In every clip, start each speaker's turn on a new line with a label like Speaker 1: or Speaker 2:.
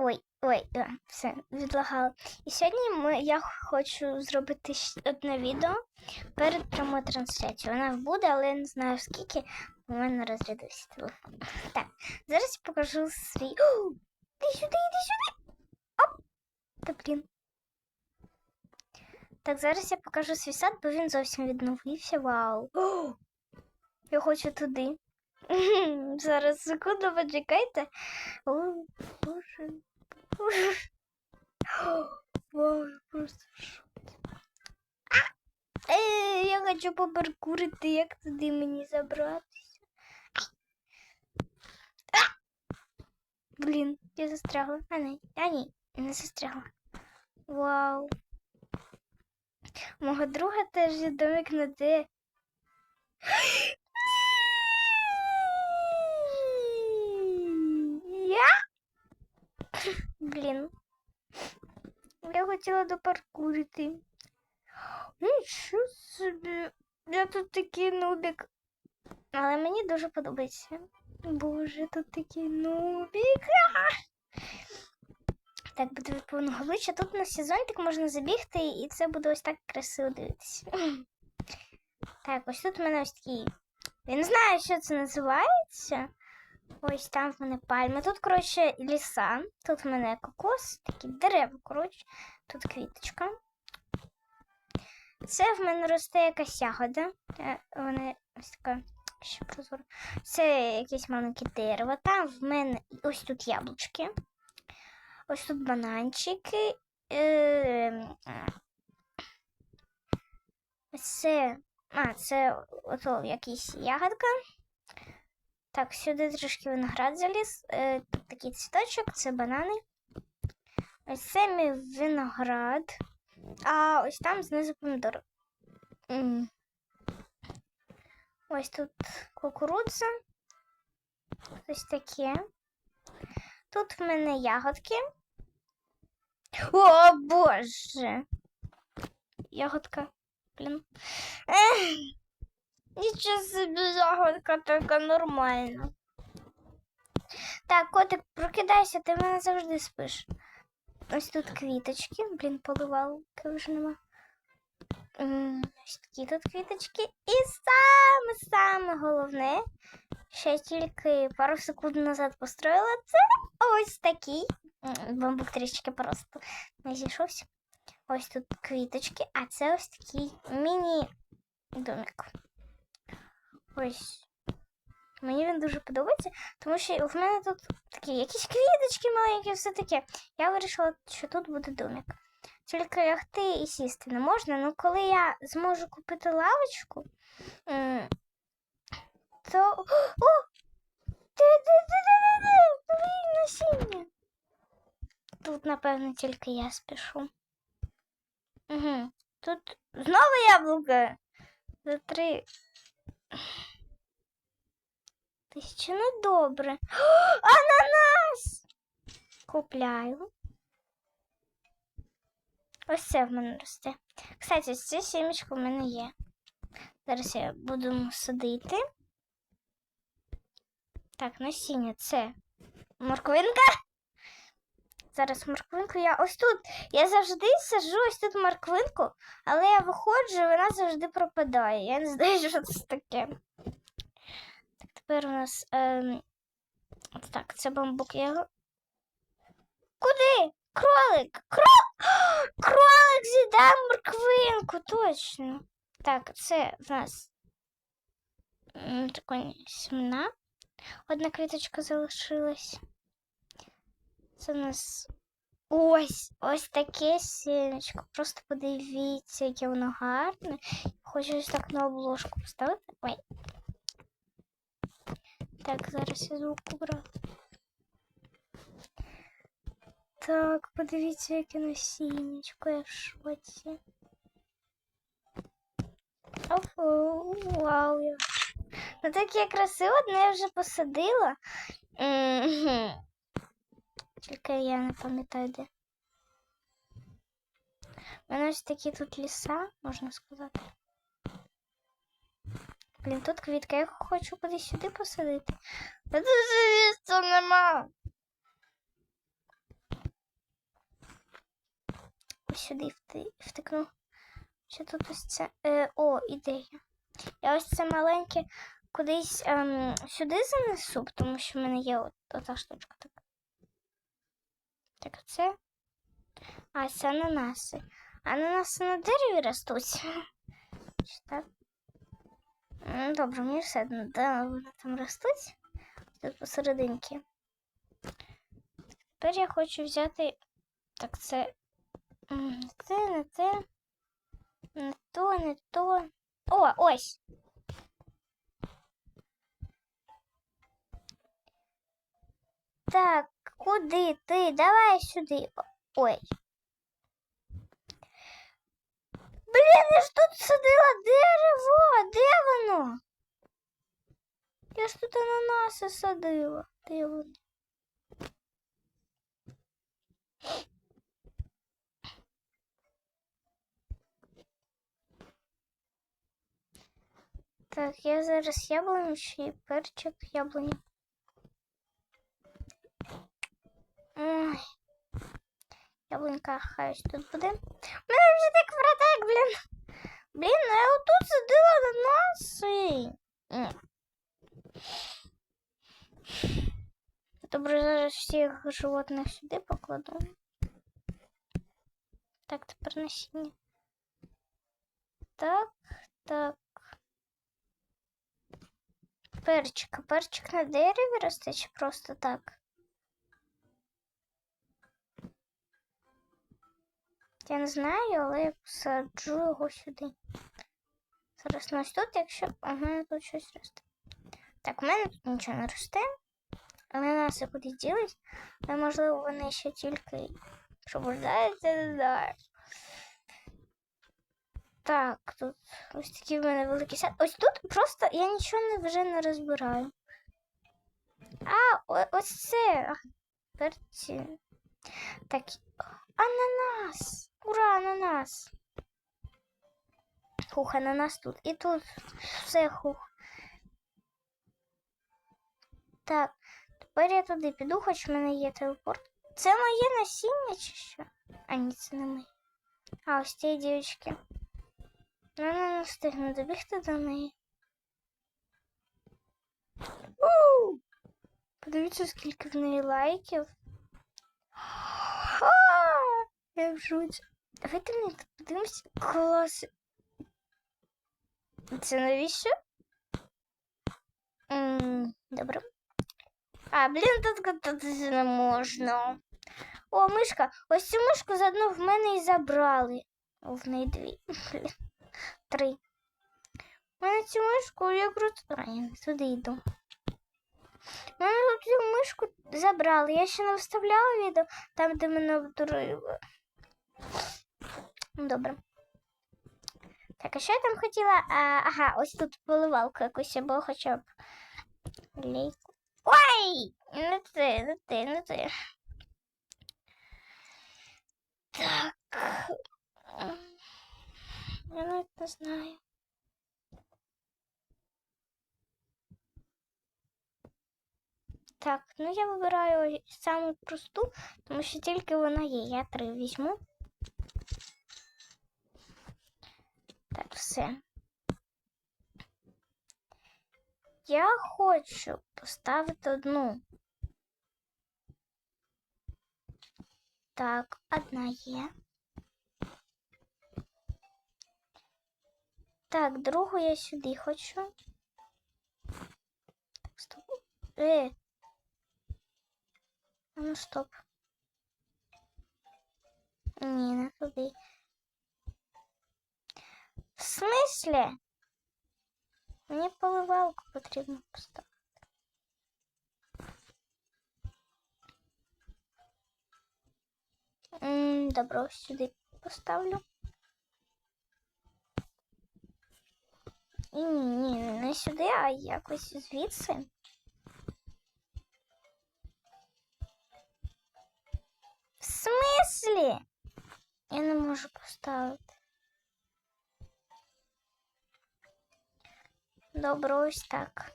Speaker 1: Ой, ой, а, все, відлагала. І сьогодні ми, я хочу зробити одне відео перед прямою трансляцією. Вона буде, але я не знаю скільки. У мене розрядився телефон. Так, зараз я покажу свій. О, Іди сюди, іди сюди. Оп! Та блін. Так, зараз я покажу свій сад, бо він зовсім відновився. Вау. О, я хочу туди. Зараз секунду почекайте. О, боже. Боже. Просто шоці. Е, я хочу попаркурити, як туди мені забратися. Блін, я застрягла. А ні, а ні, не застрягла. Вау. Мого друга теж є домик на де. Блін. Я хотіла допаркурити. Нічого собі. Я тут такий нубік. Але мені дуже подобається. Боже, тут такий нубік. Так, буде від повного обличчя. Тут на сезонтик можна забігти, і це буде ось так красиво дивитися. Так, ось тут в мене ось такий. Я не знаю, що це називається. Ось там в мене пальма. Тут, коротше, ліса. Тут в мене кокос, такі дерева, коротше. Тут квіточка. Це в мене росте якась ягода. Е, Вона ось така ще прозора. Це якесь маленьке дерево. Там в мене ось тут яблучки. Ось тут бананчики. Е, Це. А, це ото якась ягодка. Так, сюди трішки виноград заліз. Е, такий цвіточок, це банани. Ось це мій виноград. А ось там знизу помідор. М. Ось тут кукурудза. Ось таке. Тут в мене ягодки. О, Боже! Ягодка. Блін. Нічого собі ягодка така нормальна. Так, котик, прокидайся, ти в мене завжди спиш. Ось тут квіточки, блін, поливалки вже нема. Ось такі тут квіточки. І саме-саме головне, ще тільки пару секунд назад построїла це ось такий. Бамбук трішки просто не зійшовся. Ось тут квіточки, а це ось такий міні-домик. Ось. Мені він дуже подобається, тому що в мене тут такі якісь квіточки маленькі, все таке. Я вирішила, що тут буде домик. Тільки лягти і сісти не можна. Ну коли я зможу купити лавочку, то. О! Насіння. Тут, напевно, тільки я спішу. Угу. Тут знову яблука. За три. Тисячі, ну добре. О, ананас! Купляю. Ось це в мене росте. Кстати, це сімечко в мене є. Зараз я буду садити. Так, насіння це морквинка. Зараз морквинку я ось тут. Я завжди саджу ось тут морквинку, але я виходжу, і вона завжди пропадає. Я не знаю, що це таке. Тепер у нас. Ем... Так, це бамбук. Я... Куди? Кролик! Кро... Кролик з'їдає морквинку, точно. Так, це в нас така сімна. Одна квіточка залишилась. Це у нас ось ось таке сінечко. Просто подивіться, яке воно гарне. Хочу ось так на обложку поставити. Ой. Так, зараз я звук убрав. Так, подивіться, яке насіннячко, я в шоці. Офу, вау. я- Ну таке красиво, одне я вже посадила. Мгм. Тільки я не пам'ятаю де. У мене ось такі тут ліса, можна сказати. Блін, тут квітка, я хочу кудись сюди посадити. Та тут місця нема. сюди втикну. Що тут ось це? Е, о, ідея. Я ось це маленьке кудись ем, сюди занесу, тому що в мене є от, ота штучка така. Так, це. А, це ананаси. Ананаси на дереві ростуть. Так? М, Добре, мені все одно, де вони там ростуть. Тут посерединки. Тепер я хочу взяти. Так, це. м, Не те, не то, не то. О, ось. Так, куди ти? Давай сюди. Ой. Блін, я ж тут садила дерево. Де воно? Я ж тут ананаси садила. Де воно? Так, я зараз яблуню і перчик яблуні. Ой. Яблунька хай ось тут буде. У мене вже так протек, блін. Блін, ну я отут сидила ананаси. М. Добре, зараз всіх животних сюди покладу. Так, тепер насіння. Так, так. Перчик. А перчик на дереві росте чи просто так? Я не знаю, але я посаджу його сюди. Зараз ну, ось тут, якщо а в мене тут щось росте. Так, в мене тут нічого не росте. Але нас кудись ділись. Але можливо вони ще тільки пробуждаються, не знаю. Так, тут ось такий в мене великий сад. Ось тут просто я нічого не, вже не розбираю. А, о- ось це. Перці. Так, ананас. Ура, ананас. Хух, ананас тут. І тут все хух. Так, тепер я туди піду, хоч в мене є телепорт. Це моє насіння чи що? А ні, це не моє. А, ось ці дівчатки. Ну, не встигну добігти до неї. Подивіться, скільки в неї лайків. А, Я в жуті. Давайте мені тут подивимося. Клас. Це навіщо? Добре. А, блін, тут кататися не можна. О, мишка. Ось цю мишку заодно в мене і забрали. В неї дві. Три. У мене цю мишку я круто. А, я туди йду. У мене цю мишку забрали. Я ще не вставляла відео там, де мене обдурили. Ну, Добре. Так, а що я там хотіла? А, ага, ось тут поливалку якусь або хоча б лейку. Ой! Не ти, не ти, не ти. Так. Я навіть не знаю. Так, ну я вибираю саму просту, тому що тільки вона є. Я три візьму. Все. Я хочу поставити одну. Так, одна є. Так, другу я сюди хочу. Стоп. Е. Ну, стоп. Ні, не туди. Смислі? Мені поливалку потрібно поставити. М, Добре, сюди поставлю. І ні, ні, не сюди, а якось звідси. В смислі? Я не можу поставити. Добре, ось так.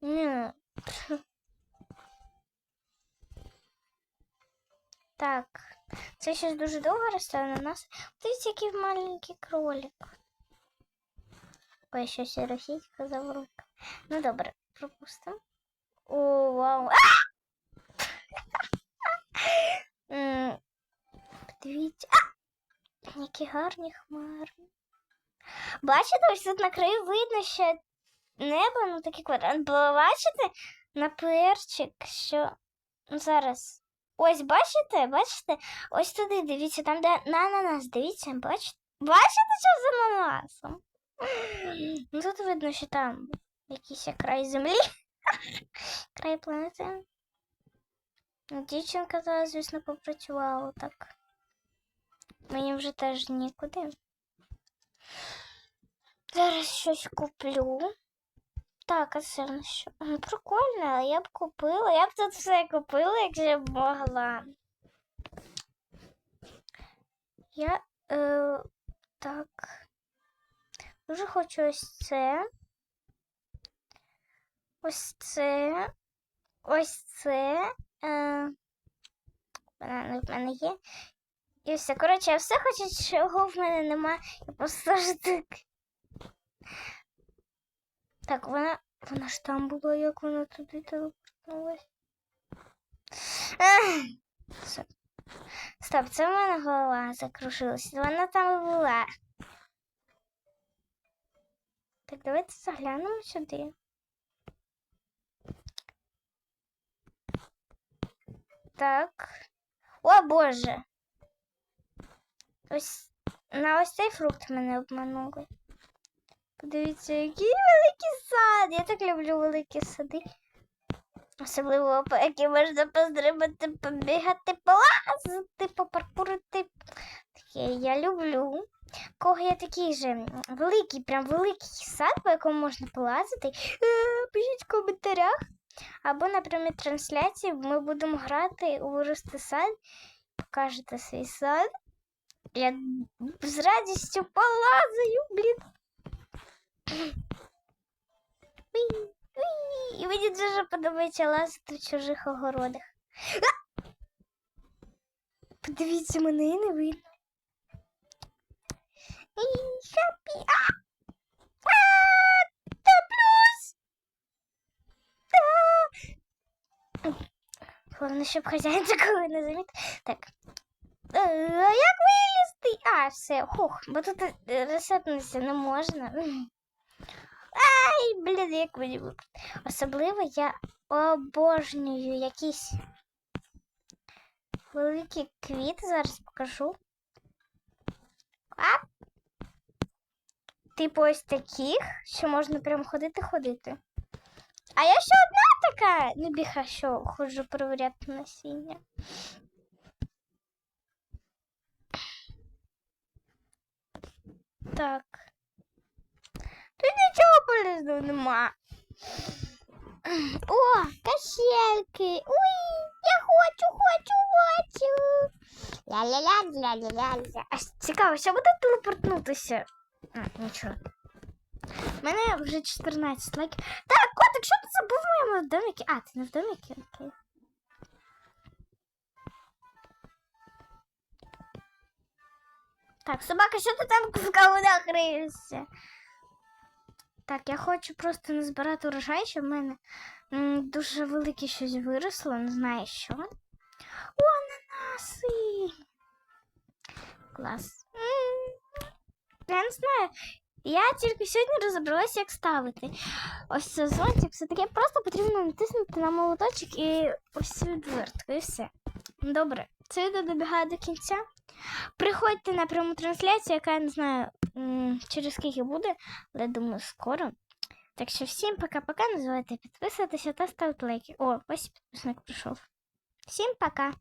Speaker 1: Ні. Так, це щось дуже довго росте на нас. Дивіться, який маленький кролик. Ой, щось російська заворотка. Ну добре, пропустимо. О, вау. Подивіться. Які гарні хмари. Бачите, ось тут на краю видно ще небо, ну такий квадрат. Бо бачите на перчик, що ну, зараз. Ось бачите, бачите? Ось туди дивіться, там де на ананас, дивіться, бачите? Бачите, що з ананасом? Ну тут видно, що там якийсь край землі, край планети. Ну, Дівчинка зараз, звісно, попрацювала так. Мені вже теж нікуди. Зараз щось куплю. Так, а це що? Прикольно, я б купила. Я б тут все купила, якщо б могла. Я е, так. Дуже хочу ось це. Ось це. Ось це. Е, в мене є. І все. Коротше, я все хочу, чого в мене немає. Я просто так. Так, вона. Вона ж там була, як вона туди телепортнулась. Стоп, це в мене голова закружилася. Вона там і була. Так, давайте заглянемо сюди. Так. О, Боже. Ось на ось цей фрукт мене обманули. Подивіться, який великий сад. Я так люблю великі сади. Особливо, по які можна поздрибати, побігати, полазити, попаркурити. Таке я люблю. Кого є такий же великий, прям великий сад, по якому можна полазити. Е, Пишіть в коментарях. Або на прямій трансляції ми будемо грати у вирости сад. Покажете свій сад. Я з радістю полазаю, уй. І мені дуже подобається лазити в чужих огородах. Подивіться, мене і не видно. Хапі. Топлюсь! Головне, щоб хазяїн такого не замітив. Так. Е, а вилізти? А, все, хух, бо тут е, ресетнутися не можна. Ай, блін, як мені. Особливо я обожнюю якісь великі квіти. Зараз покажу. А? Типу ось таких, що можна прям ходити-ходити. А я ще одна така не небіга, що ходжу перевіряти насіння. Так. Тут нічого полезного нема. О, качельки. Ой, я хочу, хочу, хочу. Ля-ля-ля-ля-ля-ля. А цікаво, що буде телепортнутися? А, нічого. У мене вже 14 лайків. Так, котик, що ти забув в моєму доміки? А, ти не в доміки? Окей. Так, собака, що ти там в кавунах риєшся? Так, я хочу просто не збирати урожай, щоб в мене дуже велике щось виросло, не знаю що. О, ананаси! Клас. Я не знаю. Я тільки сьогодні розібралася, як ставити. Ось це зонтик, все таке. Просто потрібно натиснути на молоточок і ось цю відвертку, і все. Добре, це відео добігає до кінця. Приходьте на пряму трансляцію, яка я не знаю через скільки буде, але думаю, скоро. Так що всім пока-пока. Не забувайте підписатися та ставити лайки. О, ось підписник прийшов. Всім пока!